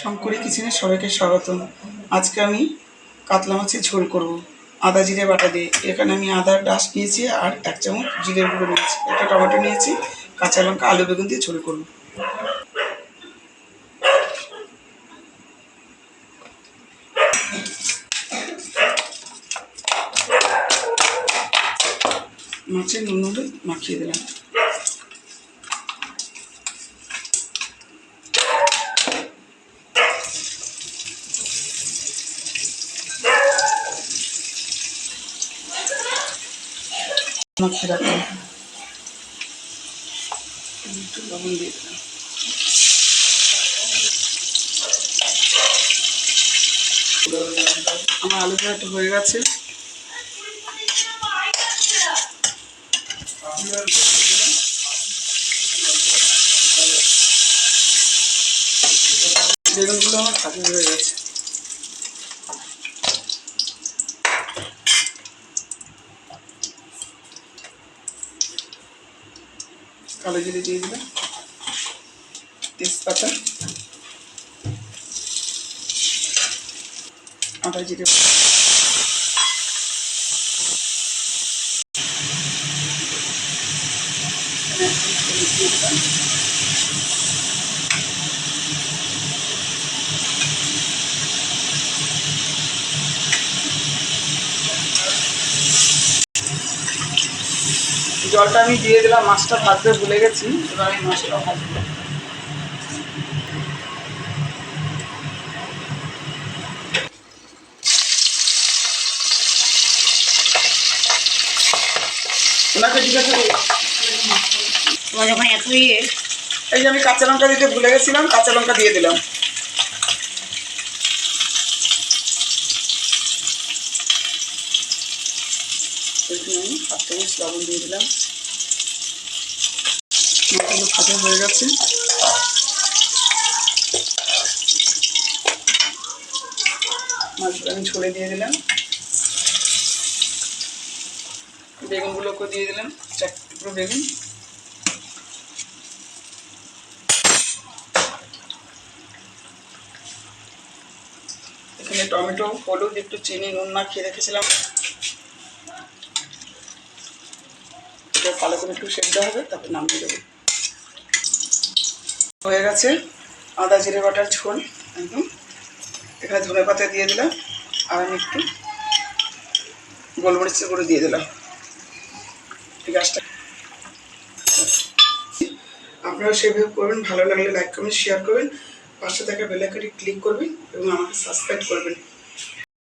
শঙ্করী কিচেনে সবাইকে স্বাগতম। আজকে আমি কাতলা মাছের ঝোল করব। আদা, জিরে, বাটা দিয়ে। এখানে আমি আদার ডাস নিয়েছি আর এক চামচ জিরের গুঁড়ো নিয়েছি। একটা টমেটো নিয়েছি, কাঁচা লঙ্কা, আলু, বেগুন দিয়ে ঝোল করব। মাছের নুন মাখিয়ে দিলাম। আমার আলু ভাজাটা হয়ে গেছে। বেগুনগুলো আমার ভাজি হয়ে গেছে। কালো জিরে দিয়ে দিলাম। তেজপাতা। আদা জিরে। Thank দিলাম জলটা আমি দিয়ে দিলাম, মাছটা ভাজতে ভুলে গেছি, এবার আমি মাছটা ভাজবো। তোমার যখন এত ইয়ে এই যে আমি কাঁচা লঙ্কা দিতে ভুলে গেছিলাম, কাঁচা লঙ্কা দিয়ে দিলাম। এখানে আমি হাফ চামচ লবণ দিয়ে দিলাম। মাছগুলো ভাজা হয়ে গেছে। মাছগুলো আমি ছড়ে দিয়ে দিলাম। বেগুনগুলোকে দিয়ে দিলাম, চার টুকরো বেগুন। এখানে টমেটো, হলুদ, একটু চিনি, নুন মাখিয়ে রেখেছিলাম। এটা ভালো করে একটু সেদ্ধ হবে, তারপর নামিয়ে দেবো। হয়ে গেছে আদা, জিরে, বাটার, ঝোল, একদম। এখানে ধনে পাতা দিয়ে দিলাম, আর আমি একটু গোলমরিচের গুঁড়ো দিয়ে দিলাম। এই গাছটা আপনারা সেভাবে করবেন, ভালো লাগলে লাইক, কমেন্ট, শেয়ার করবেন। পাশে থাকা বেলাইকনটি ক্লিক করবেন এবং আমাকে সাবস্ক্রাইব করবেন।